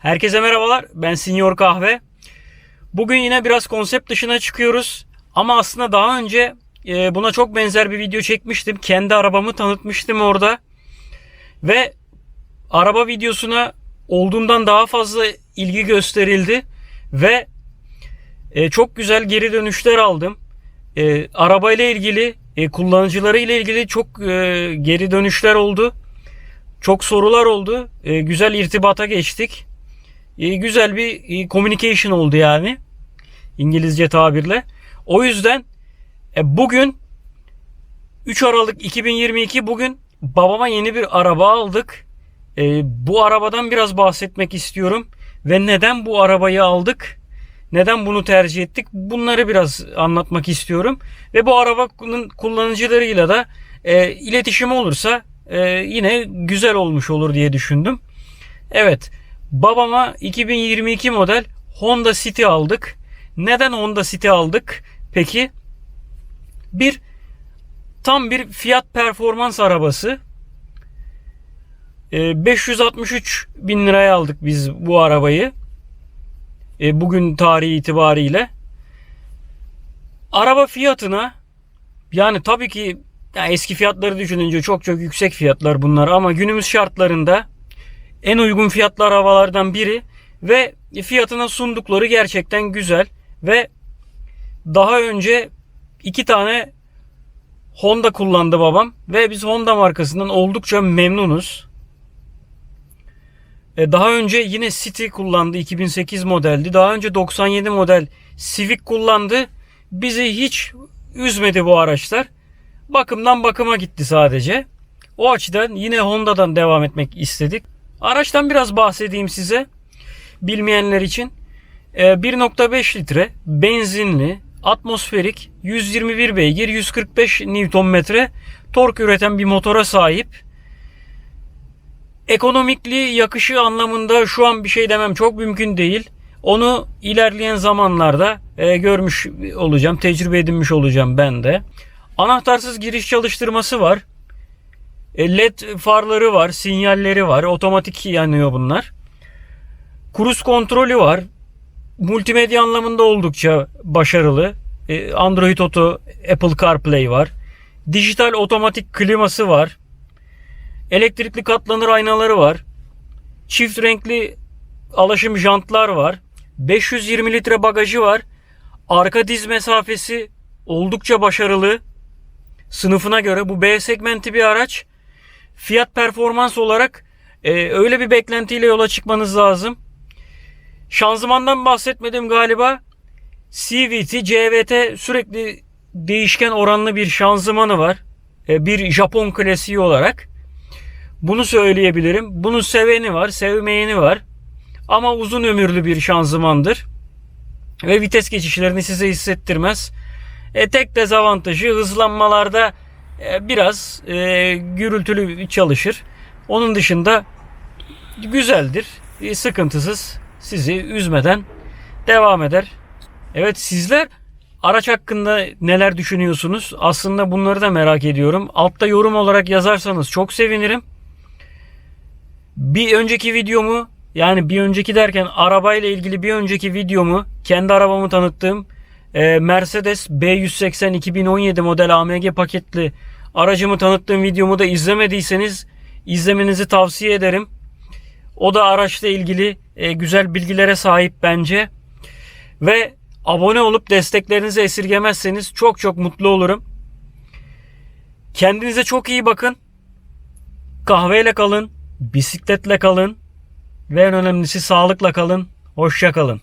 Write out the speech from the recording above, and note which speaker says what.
Speaker 1: Herkese merhabalar. Ben Senior Kahve. Bugün yine biraz konsept dışına çıkıyoruz. Ama aslında daha önce e, buna çok benzer bir video çekmiştim. Kendi arabamı tanıtmıştım orada. Ve araba videosuna olduğundan daha fazla ilgi gösterildi. Ve e, çok güzel geri dönüşler aldım. E, araba ile ilgili, kullanıcıları ile ilgili çok geri dönüşler oldu. Çok sorular oldu. Güzel irtibata geçtik. Güzel bir communication oldu yani. İngilizce tabirle. O yüzden e, bugün 3 Aralık 2022 bugün babama yeni bir araba aldık. E, bu arabadan biraz bahsetmek istiyorum. Ve neden bu arabayı aldık? Neden bunu tercih ettik? Bunları biraz anlatmak istiyorum. Ve bu arabanın kullanıcılarıyla da e, iletişim olursa e, yine güzel olmuş olur diye düşündüm. Evet. Babama 2022 model Honda City aldık. Neden Honda City aldık? Peki bir tam bir fiyat performans arabası. E, 563 bin liraya aldık biz bu arabayı. E, bugün tarihi itibariyle. Araba fiyatına yani tabii ki ya eski fiyatları düşününce çok çok yüksek fiyatlar bunlar ama günümüz şartlarında en uygun fiyatlı arabalardan biri ve fiyatına sundukları gerçekten güzel ve daha önce iki tane Honda kullandı babam ve biz Honda markasından oldukça memnunuz. E, Daha önce yine City kullandı 2008 modeldi. Daha önce 97 model Civic kullandı. Bizi hiç üzmedi bu araçlar. Bakımdan bakıma gitti sadece. O açıdan yine Honda'dan devam etmek istedik. Araçtan biraz bahsedeyim size. Bilmeyenler için. E, 1.5 litre benzinli, atmosferik, 121 beygir, 145 Nm tork üreten bir motora sahip. Ekonomikli yakışı anlamında şu an bir şey demem çok mümkün değil. Onu ilerleyen zamanlarda e, görmüş olacağım, tecrübe edinmiş olacağım ben de. Anahtarsız giriş çalıştırması var. E, LED farları var, sinyalleri var, otomatik yanıyor bunlar. Kruz kontrolü var. Multimedya anlamında oldukça başarılı. E, Android Auto, Apple CarPlay var. Dijital otomatik kliması var. Elektrikli katlanır aynaları var. Çift renkli alaşım jantlar var. 520 litre bagajı var. Arka diz mesafesi oldukça başarılı. Sınıfına göre bu B segmenti bir araç. Fiyat performans olarak e, öyle bir beklentiyle yola çıkmanız lazım. Şanzımandan bahsetmedim galiba. CVT, CVT sürekli değişken oranlı bir şanzımanı var. E, bir Japon klasiği olarak. Bunu söyleyebilirim. Bunun seveni var, sevmeyeni var. Ama uzun ömürlü bir şanzımandır. Ve vites geçişlerini size hissettirmez. E, tek dezavantajı hızlanmalarda biraz e, gürültülü çalışır. Onun dışında güzeldir. E, sıkıntısız sizi üzmeden devam eder. Evet sizler araç hakkında neler düşünüyorsunuz? Aslında bunları da merak ediyorum. Altta yorum olarak yazarsanız çok sevinirim. Bir önceki videomu yani bir önceki derken arabayla ilgili bir önceki videomu kendi arabamı tanıttığım e, Mercedes B180 2017 model AMG paketli aracımı tanıttığım videomu da izlemediyseniz izlemenizi tavsiye ederim. O da araçla ilgili e, güzel bilgilere sahip bence. Ve abone olup desteklerinizi esirgemezseniz çok çok mutlu olurum. Kendinize çok iyi bakın. Kahveyle kalın, bisikletle kalın ve en önemlisi sağlıkla kalın. Hoşça kalın.